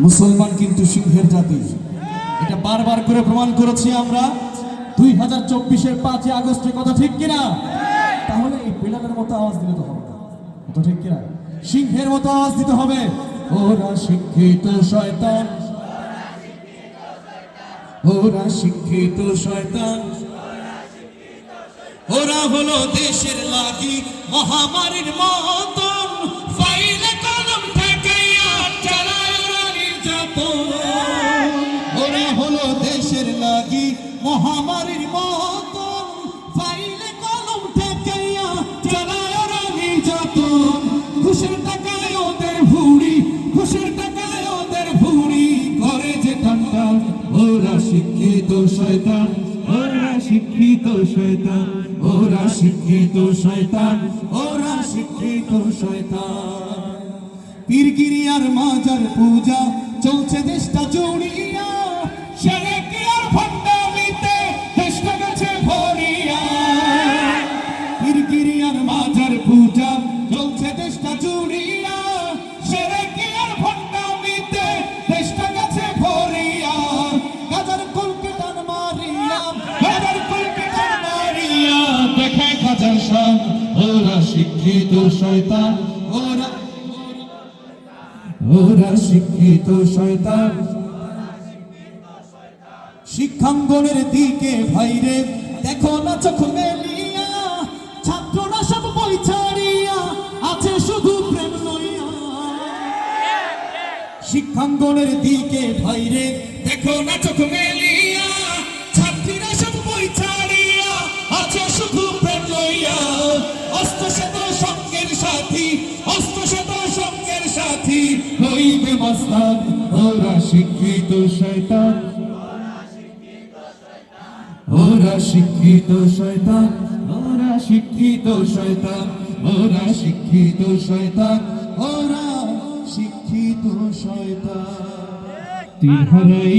মুসলমান কিন্তু সিংহের জাতি। এটা বারবার করে প্রমাণ করেছি আমরা। দুই হাজার চব্বিশের পাঁচই আগস্টের কথা ঠিক কিনা? তাহলে এই বিড়ালের মতো আওয়াজ দিলে তো হবে কথা ঠিক কিনা? সিংহের মতো আওয়াজ দিতে হবে। ওরা শিক্ষিত শয়তান। ওরা শিক্ষিত শয়তান। ওরা হলো দেশের লাগি মহামারীর মতন ওরা হলো দেশের লাগি মহামারীর মতন। ফাইলে কলম ঠেকাইয়া চালায় টাকায় ওদের ভুড়ি টাকায় ওদের ভুড়ি। করে যে টান ওরা শিক্ষিত শয়তান, ওরা শিক্ষিত শয়তান, ওরা শিক্ষিত শয়তান, ওরা শিক্ষিত শয়তান। পীরগিরি আর মাজার পূজা, চলছে দেশটা জুড়িয়া। পূজা চলছে দেশটা জুড়িয়া। সেরে কি আর ভণ্ডামিতে দেশটা গেছে ভরিয়া। গাজার কলকে টান মারিয়া, গাজার কলকে টান মারিয়া। দেখে গাজার শান ওরা শিক্ষিত শয়তান, ওরা ওরা শিক্ষিত শয়তান। শিক্ষাঙ্গনের দিকে ভাইরে দেখো না চোখ মেলিয়া, ছাত্ররা সব বই ছাড়িয়া আছে শুধু প্রেম লইয়া। শিক্ষাঙ্গনের দিকে ভাইরে দেখো না চোখ মেলিয়া, ছাত্রীরা সব বই ছাড়িয়া আছে শুধু প্রেম লইয়া। অস্ত শত সঙ্গের সাথী অস্ত শত সঙ্গের সাথী, হইবে মস্তান, ওরা শিক্ষিত শয়তান। ওরা শিক্ষিত শয়তান ওরা শিক্ষিত শয়তান ওরা শিক্ষিত শয়তান ওরা শিক্ষিত শয়তান। তীর হারাই